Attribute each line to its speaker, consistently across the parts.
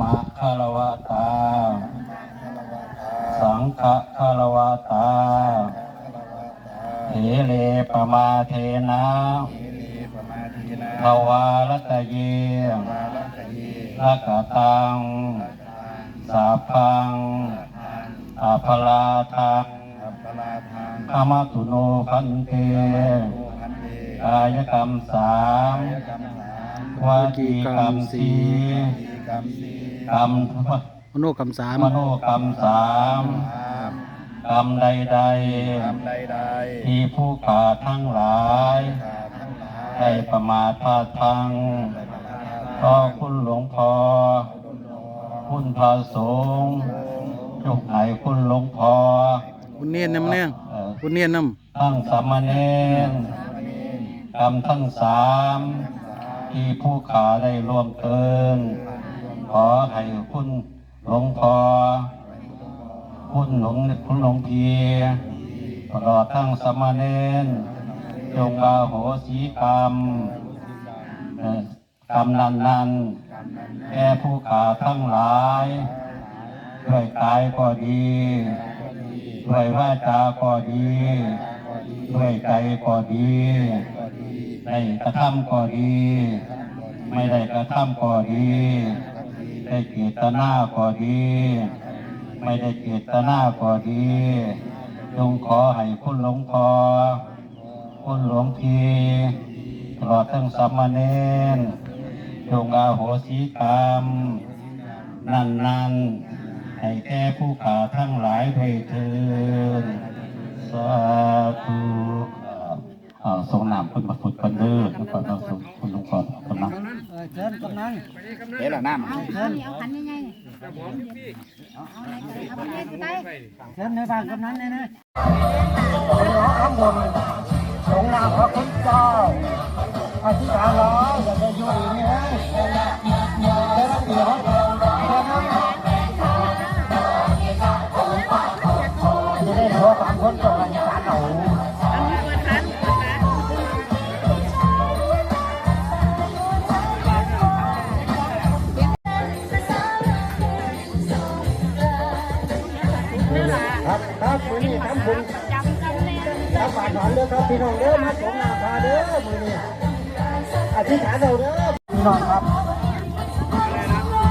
Speaker 1: มะคารวะตา สังฆคารวะตาเถเลปมาเทนะภวารตะเยละกะตัง สาพังอาภลาทังขมาตุโนพันเตกายกรรมสามวาจีกรรมสี กรรม
Speaker 2: มโนกรรมสาม
Speaker 1: มโนกรรมสามกรรมใด
Speaker 3: ทำใด
Speaker 1: ๆที่ผู้ขาทั้งหลายได้ประมาทพลาดพลังก็คุณหลวงพ่อคุณพระสงฆ์จุกไหนคุณหลวงพ่อ
Speaker 2: คุณเนียนน้ำเนี่ย
Speaker 1: เอ่อ
Speaker 2: คุณเนียนน้
Speaker 1: ทั้งสามเณรกรรมทั้งสามที่ผู้ขาได้ร่วมเกิน ขอให้คุณหลวงพ่อคุณหลวงคุณหลวงพีตลอดทั้งสมเณรจงอาโหสีกรรมกรรมนันนันแก่ผู้ขาทั้งหลายด้วยกายก็ดีด้วยวาจาก็ดีด้วยใจก็ดีได้กระทำก็ดี ไม่ได้กระทำก็ดี ได้เจตนาก็ดี ไม่ได้เจตนาก็ดี จงขอให้คุณหลวงพ่อคุณหลวงพีตลอดทั้งสามเณรจงอาโหสิกรรม นั่นนั่นให้แก่ผู้ขาทั้งหลายด้วยเถิดสาธุ เอ่อทรงนามคุณพระพุทธกันเด้อแล้วก็เราทรงคุณหลวงพ่อคนนั้นำ
Speaker 2: เชิญกำนัน
Speaker 3: เห็นหรอน้ำ
Speaker 4: เอาเอานี่เอาขันยังไงเอาเอาไหนเอาไปเลยไป
Speaker 2: เชิญในบ้านกำนันเลยนะ
Speaker 5: ข้างบนสงนามพระคุณเจ้าอธิษฐานร้อยอย่าได้อยู่นี่นะ ครับครับมือนี้ทำบุญ
Speaker 4: จำกันเลย
Speaker 5: ครับฝากถอนเด้อครับพี่น้องเด้อมาสงนาพาเด้อมือนี้อธิษฐานเอาเด้อพี่น้องครับ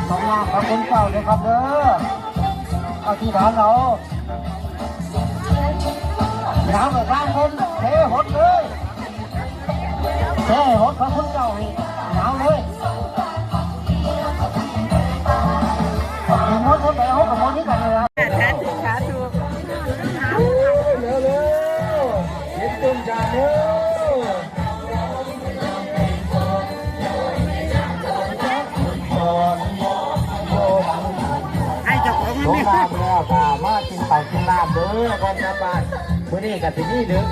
Speaker 5: สงนาพระคุณเจ้าเลยครับเด้ออธิษฐานเอาน้ำกับร่างคนเทหดเลยเทหดพระคุณเจ้าให้หนาวเลยมีมดคนไหนหดกับมดนี้กันเลยนะเเจ้าของมันนี่น้ำแล้วค่ะมากินเต่ากินลาบเด้อคนกลับบ้านมื้อนี้กับที่นี่เด้อ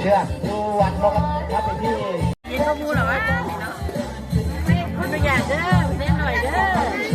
Speaker 5: เชื่อดูวันลงครับพี่
Speaker 4: กินข้อมูลเหรอวะไม่คนประหยัดเด้อเล่นหน่อยเด้อ